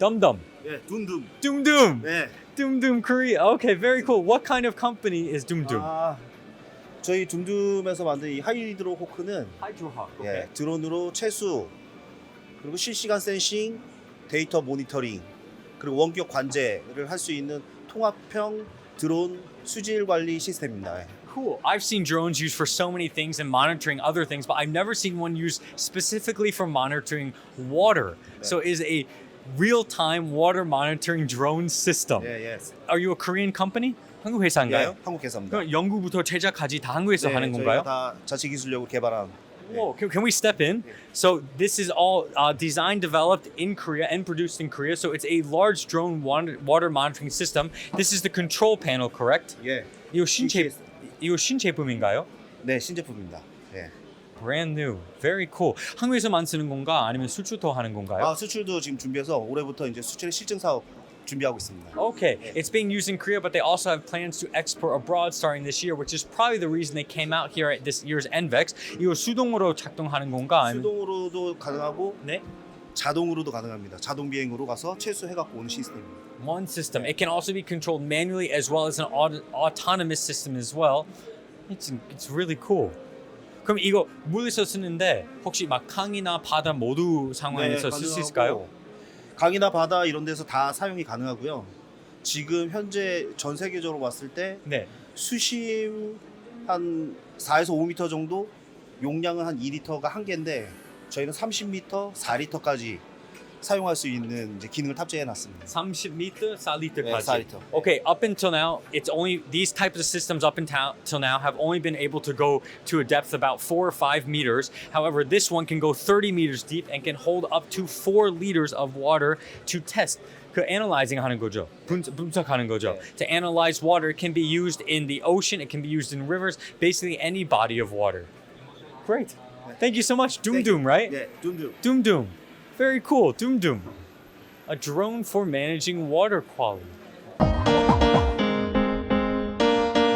덤덤. 예, 둔둠. 둠둠. 네. 둠둠 Korea. Okay, very cool. What kind of company is 둠둠? 아, 저희 둔둠에서 만든 이 하이드로 호크는 하이드로학. 예, 드론으로 채수 그리고 실시간 센싱, 데이터 모니터링 그리고 원격 관제를 할 수 있는 통합형 드론 수질 관리 시스템입니다. 예. Cool. I've seen drones used for so many things and monitoring other things, but I've never seen one used specifically for monitoring water. So is a real-time water monitoring drone system. 예, 예. Are you a Korean company? 한국 회사인가요? 예, 한국 회사입니다. 그럼 연구부터 제작까지 다 한국에서 네, 하는 저희가 건가요? 다 자체 기술력으로 개발한 Whoa, can, can we step in? So this is all uh, designed, developed in Korea and produced in Korea. So it's a large drone water, water monitoring system. This is the control panel, correct? 예. 이거 신제 DCS. 이거 신제품인가요? 네, 신제품입니다. 예. Brand new, very cool. 한국에서만 쓰는 건가 아니면 수출도 하는 건가요? 아, 수출도 지금 준비해서 올해부터 이제 수출의 실증 사업 준비하고 있습니다. Okay, it's being used in Korea, but they also have plans to export abroad starting this year, which is probably the reason they came out here at this year's NVEX. 이거 수동으로 작동하는 건가? 아니면 수동으로도 가능하고 네? 자동으로도 가능합니다. 자동 비행으로 가서 채수해갖고 오는 시스템입니다. one system. It can also be controlled manually as well as an aut- autonomous system as well. It's it's really cool. 그럼 이거 물에서 쓰는데 혹시 막 강이나 바다 모두 상황에서 쓸 수 가능하고 있을까요? 강이나 바다 이런 데서 다 사용이 가능하고요. 지금 현재 전 세계적으로 봤을 때 네. 수심 한 4에서 5m 정도 용량은 한 2리터가 한계인데 저희는 30m, 4리터까지 사용할 수 있는 이제 기능을 탑재해 놨습니다. 30m, 4리터까지. 네, 4리터. Okay, up until now, it's only these types of systems up until till now have only been able to go to a depth about four or five meters. However, this one can go 30 meters deep and can hold up to four liters of water to test. 그 analyzing 하는 거죠. 분, 분석하는 거죠. 네. To analyze water, it can be used in the ocean, it can be used in rivers, basically any body of water. Great. Thank you so much. Doom Doom, right? 네, 둠둠. Doom Doom. Very cool. Doom Doom. A drone for managing water quality.